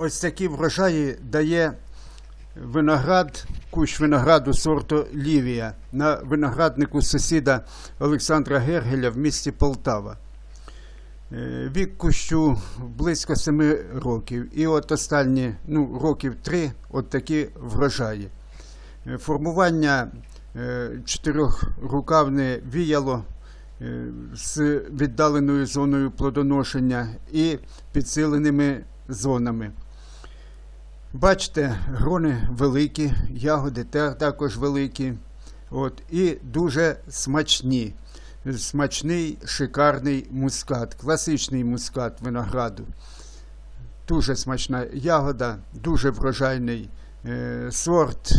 Ось такі врожаї дає виноград, кущ винограду сорту Лівія на винограднику сусіда Олександра Гергеля в місті Полтава. Е, Вік кущу близько 7 років. І от останні ну, років 3 от такі врожаї. Е, Формування е, чотирьохрукавне віяло з віддаленою зоною плодоношення і підсиленими зонами. Бачите, грони великі, ягоди також великі. От, і дуже смачні. Смачний, шикарний мускат, класичний мускат винограду. Дуже смачна ягода, дуже врожайний е, сорт,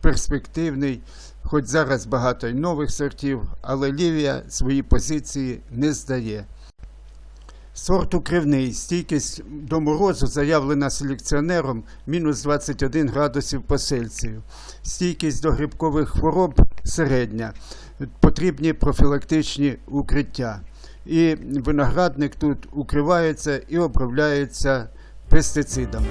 перспективний. Хоч зараз багато й нових сортів, але Лівія свої позиції не здає. Сорт укривний, стійкість до морозу заявлена селекціонером мінус 21 градусів по Цельсію. Стійкість до грибкових хвороб середня. Потрібні профілактичні укриття. І виноградник тут укривається і обробляється пестицидами.